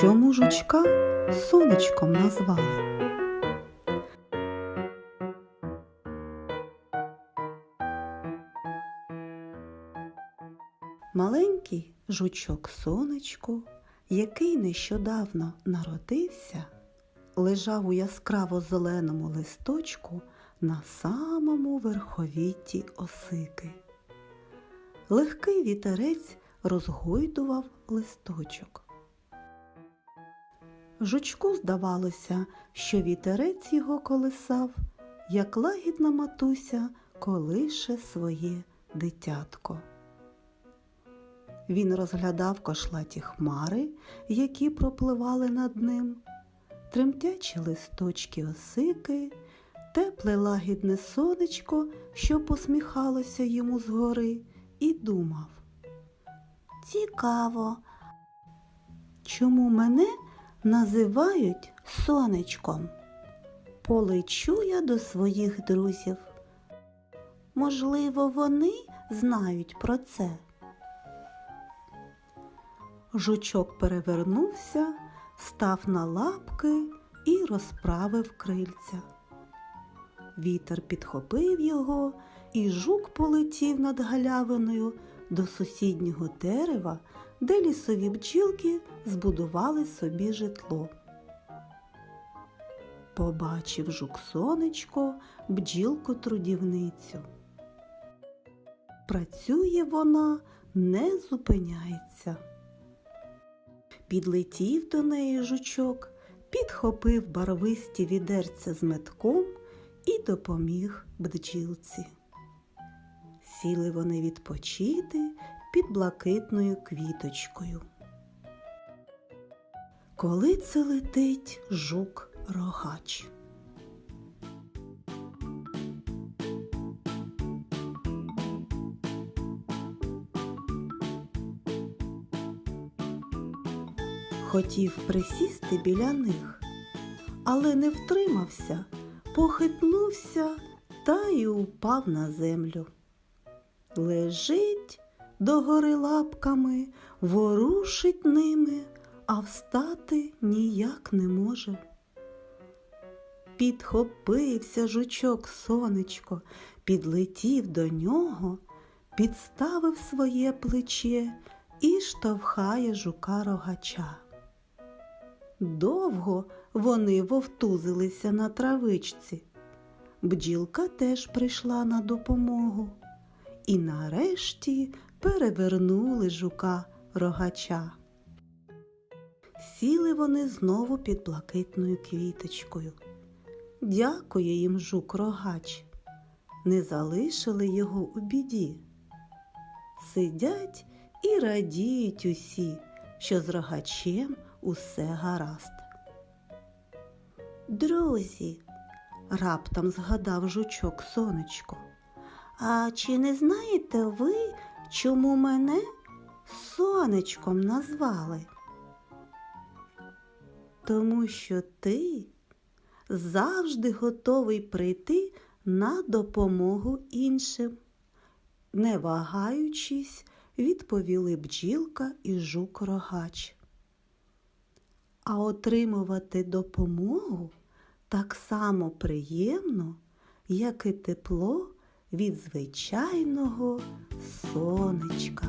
Чому жучка сонечком назвали? Маленький жучок сонечку, який нещодавно народився, лежав у яскраво зеленому листочку на самому верховітті осики. Легкий вітерець розгойдував листочок. Жучку здавалося, що вітерець його колисав, як лагідна матуся колише своє дитятко. Він розглядав кошлаті хмари, які пропливали над ним, тремтячі листочки осики, тепле лагідне сонечко, що посміхалося йому згори, і думав. Цікаво, чому мене називають сонечком? Полечу я до своїх друзів. Можливо, вони знають про це. Жучок перевернувся, став на лапки і розправив крильця. Вітер підхопив його, і жук полетів над галявиною до сусіднього дерева, де лісові бджілки збудували собі житло. Побачив жук сонечко бджілку трудівницю. Працює вона, не зупиняється. Підлетів до неї жучок, підхопив барвисті відерця з метком і допоміг бджілці. Сіли вони відпочити під блакитною квіточкою. Коли це летить жук рогач. Хотів присісти біля них, але не втримався, похитнувся та й упав на землю. Лежить догори лапками, ворушить ними, а встати ніяк не може. Підхопився жучок сонечко, підлетів до нього, підставив своє плече і штовхає жука рогача. Довго вони вовтузилися на травичці. Бджілка теж прийшла на допомогу. І нарешті перевернули жука рогача. Сіли вони знову під блакитною квіточкою. Дякує їм жук рогач. Не залишили його у біді. Сидять і радіють усі, що з рогачем усе гаразд. Друзі, раптом згадав жучок сонечко. А чи не знаєте ви, чому мене сонечком назвали? Тому що ти завжди готовий прийти на допомогу іншим, не вагаючись, відповіли бджілка і жук рогач. А отримувати допомогу так само приємно, як і тепло від звичайного сонечка.